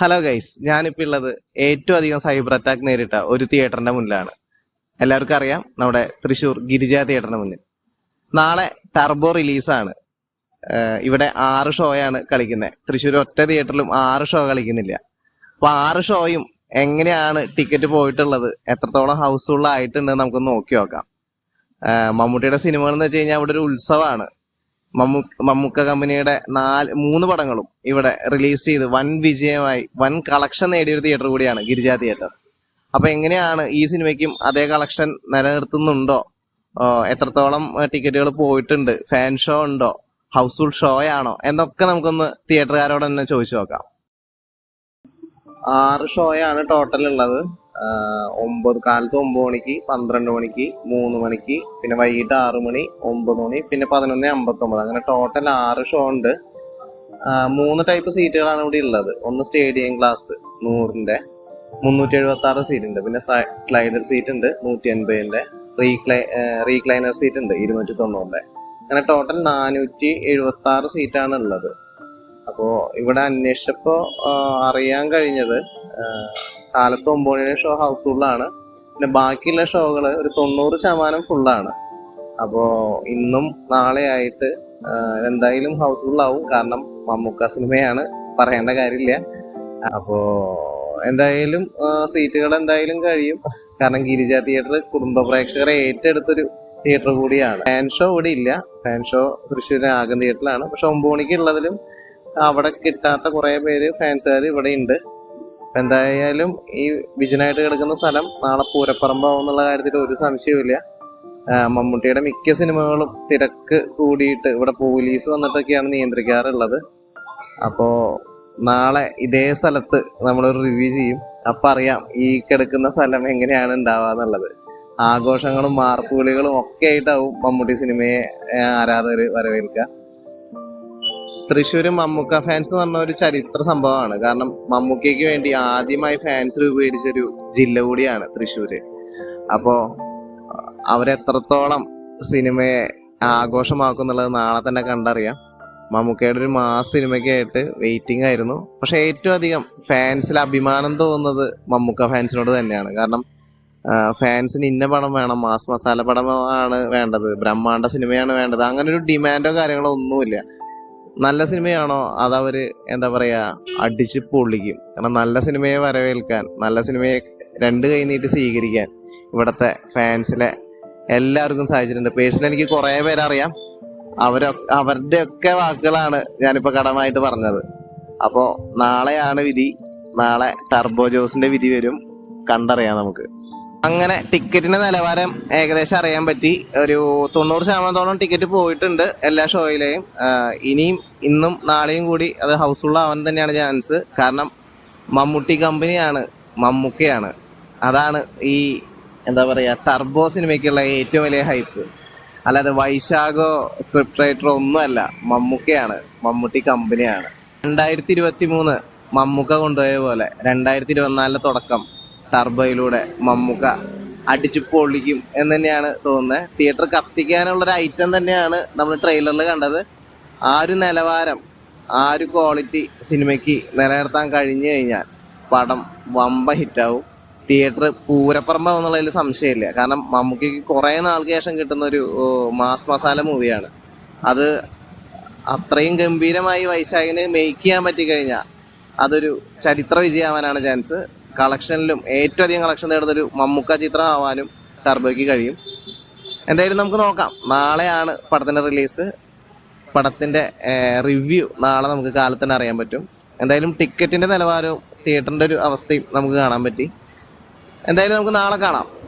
Hello guys ഞാനിപ്പോൾ ഉള്ളത് ഏറ്റവും അധികം സൈബർ അറ്റാക്ക് നേരിട്ട ഒരു തിയേറ്ററിന്റെ മുന്നിലാണ്. എല്ലാവർക്കും അറിയാം നമ്മുടെ തൃശൂർ ഗിരിജ തിയേറ്ററിന്റെ മുന്നിൽ. നാളെ ടർബോ റിലീസാണ് ഇവിടെ ആറ് ഷോയാണ് കളിക്കുന്നത് തൃശ്ശൂർ ഒറ്റ തിയേറ്ററിലും ആറ് ഷോ കളിക്കുന്നില്ല. അപ്പൊ ആറ് ഷോയും എങ്ങനെയാണ് ടിക്കറ്റ് പോയിട്ടുള്ളത് എത്രത്തോളം ഹൗസ്ഫുൾ ആയിട്ടുണ്ട് നമുക്ക് നോക്കി നോക്കാം. മമ്മൂട്ടിയുടെ സിനിമകൾ എന്ന് വെച്ച് കഴിഞ്ഞാൽ ഇവിടെ ഒരു ഉത്സവമാണ് മമ്മൂ മമ്മൂക്ക കമ്പനിയുടെ നാല് മൂന്ന് പടങ്ങളും ഇവിടെ റിലീസ് ചെയ്ത് വൻ വിജയമായി വൻ കളക്ഷൻ നേടിയ ഒരു തിയേറ്റർ കൂടിയാണ് ഗിരിജ തിയേറ്റർ അപ്പൊ എങ്ങനെയാണ് ഈ സിനിമയ്ക്കും അതേ കളക്ഷൻ നിലനിർത്തുന്നുണ്ടോ? എത്രത്തോളം ടിക്കറ്റുകൾ പോയിട്ടുണ്ട്? ഫാൻ ഷോ ഉണ്ടോ? ഹൗസ്ഫുൾ ഷോ ആണോ? എന്നൊക്കെ നമുക്കൊന്ന് തിയേറ്ററുകാരോട് തന്നെ ചോദിച്ചു നോക്കാം. ആറ് ഷോയാണ് ടോട്ടൽ ഉള്ളത്. ഒമ്പത് കാലത്ത് ഒമ്പത് മണിക്ക് പന്ത്രണ്ട് മണിക്ക് മൂന്ന് മണിക്ക് പിന്നെ വൈകിട്ട് ആറ് മണി ഒമ്പത് മണി പിന്നെ പതിനൊന്ന് അമ്പത്തൊമ്പത്. അങ്ങനെ ടോട്ടൽ ആറ് ഷോ ഉണ്ട്. മൂന്ന് ടൈപ്പ് സീറ്റുകളാണ് ഇവിടെ ഉള്ളത്. ഒന്ന് സ്റ്റേഡിയം ക്ലാസ് നൂറിന്റെ മുന്നൂറ്റി എഴുപത്തി ആറ് സീറ്റ് ഉണ്ട് പിന്നെ സ്ലൈഡർ സീറ്റ് ഉണ്ട് നൂറ്റി എൺപതിന്റെ റീക്ലൈ റീക്ലൈനർ സീറ്റ് ഉണ്ട് ഇരുന്നൂറ്റി തൊണ്ണൂറിന്റെ അങ്ങനെ ടോട്ടൽ നാനൂറ്റി എഴുപത്തി ആറ് സീറ്റാണ് ഉള്ളത്. അപ്പോ ഇവിടെ അന്വേഷിച്ചപ്പോ അറിയാൻ കഴിഞ്ഞത് കാലത്ത് ഒമ്പത് മണിയുടെ ഷോ ഹൗസ്ഫുള്ളാണ് പിന്നെ ബാക്കിയുള്ള ഷോകൾ ഒരു തൊണ്ണൂറ് ശതമാനം ഫുള്ളാണ് അപ്പോ ഇന്നും നാളെ ആയിട്ട് എന്തായാലും ഹൗസ്ഫുൾ ആവും. കാരണം മമ്മൂക്ക സിനിമയാണ് പറയേണ്ട കാര്യമില്ല. അപ്പോ എന്തായാലും സീറ്റുകൾ എന്തായാലും കഴിയും. കാരണം ഗിരിജ തിയേറ്റർ കുടുംബ പ്രേക്ഷകരെ ഏറ്റെടുത്തൊരു തിയേറ്റർ കൂടിയാണ്. ഫാൻ ഷോ ഇവിടെ ഇല്ല. ഫാൻ ഷോ തൃശ്ശൂരിന് ആകം തിയേറ്ററിലാണ് പക്ഷെ ഒമ്പത് മണിക്ക് ഉള്ളതിലും അവിടെ കിട്ടാത്ത കുറെ പേര് ഫാൻസുകാർ ഇവിടെ ഉണ്ട്. എന്തായാലും ഈ വിജനായിട്ട് കിടക്കുന്ന സ്ഥലം നാളെ പൂരപ്പറമ്പാവും എന്നുള്ള കാര്യത്തിൽ ഒരു സംശയവുമില്ല. മമ്മൂട്ടിയുടെ മിക്ക സിനിമകളും തിരക്ക് കൂടിയിട്ട് ഇവിടെ പോലീസ് വന്നിട്ടൊക്കെയാണ് നിയന്ത്രിക്കാറുള്ളത്. അപ്പോൾ നാളെ ഇതേ സ്ഥലത്ത് നമ്മൾ റിവ്യൂ ചെയ്യും. അപ്പൊ അറിയാം ഈ കിടക്കുന്ന സ്ഥലം എങ്ങനെയാണ് ഉണ്ടാവാന്നുള്ളത് ആഘോഷങ്ങളും മാർപ്പുകളികളും ഒക്കെ ആയിട്ടാവും മമ്മൂട്ടി സിനിമയെ ആരാധകർ വരവേൽക്കുക. തൃശ്ശൂര് മമ്മൂക്ക ഫാൻസ് എന്ന് പറഞ്ഞ ഒരു ചരിത്ര സംഭവമാണ്. കാരണം മമ്മൂക്കയ്ക്ക് വേണ്ടി ആദ്യമായി ഫാൻസ് രൂപീകരിച്ച ഒരു ജില്ല കൂടിയാണ് തൃശ്ശൂര്. അപ്പോ അവരെത്രത്തോളം സിനിമയെ ആഘോഷമാക്കുന്നുള്ളത് നാളെ തന്നെ കണ്ടറിയാം. മമ്മൂക്കയുടെ ഒരു മാസ് സിനിമയ്ക്കായിട്ട് വെയിറ്റിംഗ് ആയിരുന്നു. പക്ഷെ ഏറ്റവും അധികം ഫാൻസിൽ അഭിമാനം തോന്നുന്നത് മമ്മൂക്ക ഫാൻസിനോട് തന്നെയാണ്. കാരണം ഫാൻസിന് ഇന്ന പടം വേണം മാസ് മസാല പടമാണ് വേണ്ടത് ബ്രഹ്മാണ്ട സിനിമയാണ് വേണ്ടത് അങ്ങനെ ഒരു ഡിമാൻഡോ കാര്യങ്ങളോ ഒന്നുമില്ല. നല്ല സിനിമയാണോ? അതവര് എന്താ പറയാ അടിച്ച് പൊള്ളിക്കും കാരണം നല്ല സിനിമയെ വരവേൽക്കാൻ നല്ല സിനിമയെ രണ്ട് കൈ നീട്ടി സ്വീകരിക്കാൻ ഇവിടത്തെ ഫാൻസിലെ എല്ലാവർക്കും സാധിച്ചിട്ടുണ്ട്. പേഴ്സണലി എനിക്ക് കുറെ പേരറിയാം. അവരൊ അവരുടെ ഒക്കെ വാക്കുകളാണ് ഞാനിപ്പോ കടമായിട്ട് പറഞ്ഞത്. അപ്പോ നാളെയാണ് വിധി. നാളെ ടർബോ ജോസിന്റെ വിധി വരും. കണ്ടറിയാം നമുക്ക്. അങ്ങനെ ടിക്കറ്റിന്റെ നിലവാരം ഏകദേശം അറിയാൻ പറ്റി. ഒരു തൊണ്ണൂറ് ശതമാനത്തോളം ടിക്കറ്റ് പോയിട്ടുണ്ട് എല്ലാ ഷോയിലെയും ഇനിയും ഇന്നും നാളെയും കൂടി അത് ഹൗസ്ഫുൾ ആവാൻ തന്നെയാണ് ചാൻസ് കാരണം മമ്മൂട്ടി കമ്പനിയാണ് മമ്മൂക്കയാണ്. അതാണ് ഈ എന്താ പറയാ ടർബോ സിനിമയ്ക്കുള്ള ഏറ്റവും വലിയ ഹൈപ്പ് അല്ലാതെ വൈശാഖോ സ്ക്രിപ്റ്റ് റൈറ്ററോ ഒന്നുമല്ല മമ്മൂക്കയാണ് മമ്മൂട്ടി കമ്പനിയാണ് രണ്ടായിരത്തി ഇരുപത്തി മൂന്ന് മമ്മൂക്ക കൊണ്ടുപോയ പോലെ രണ്ടായിരത്തി ഇരുപത്തിനാലിലെ തുടക്കം. ടർബോയിലൂടെ മമ്മൂക്ക അടിച്ചു പൊളിക്കും എന്ന് തന്നെയാണ് തോന്നുന്നത് തിയേറ്റർ കത്തിക്കാനുള്ള ഒരു ഐറ്റം തന്നെയാണ് നമ്മൾ ട്രെയിലറിൽ കണ്ടത്. ആ ഒരു നിലവാരം ആ ഒരു ക്വാളിറ്റി സിനിമയ്ക്ക് നിലനിർത്താൻ കഴിഞ്ഞു കഴിഞ്ഞാൽ പടം വമ്പ ഹിറ്റാവും തിയേറ്റർ പൂരപ്പറമ്പ എന്നുള്ളതിൽ സംശയമില്ല. കാരണം മമ്മൂക്കയ്ക്ക് കുറെ നാൾക്ക് ശേഷം കിട്ടുന്ന ഒരു മാസ് മസാല മൂവിയാണ് അത് അത്രയും ഗംഭീരമായി വൈശാഖിന് മെയ്ക്ക് ചെയ്യാൻ പറ്റി കഴിഞ്ഞാൽ അതൊരു ചരിത്ര വിജയമാവാനാണ് ചാൻസ് കളക്ഷനിലും ഏറ്റവും അധികം കളക്ഷൻ നേടുന്ന ഒരു മമ്മൂക്ക ചിത്രം ആവാനും ടർബോയ്ക്ക് കഴിയും. എന്തായാലും നമുക്ക് നോക്കാം. നാളെയാണ് പടത്തിന്റെ റിലീസ്. പടത്തിന്റെ റിവ്യൂ നാളെ നമുക്ക് കാലത്ത് തന്നെ അറിയാൻ പറ്റും. എന്തായാലും ടിക്കറ്റിന്റെ നിലവാരവും തിയേറ്ററിന്റെ ഒരു അവസ്ഥയും നമുക്ക് കാണാൻ പറ്റി. എന്തായാലും നമുക്ക് നാളെ കാണാം.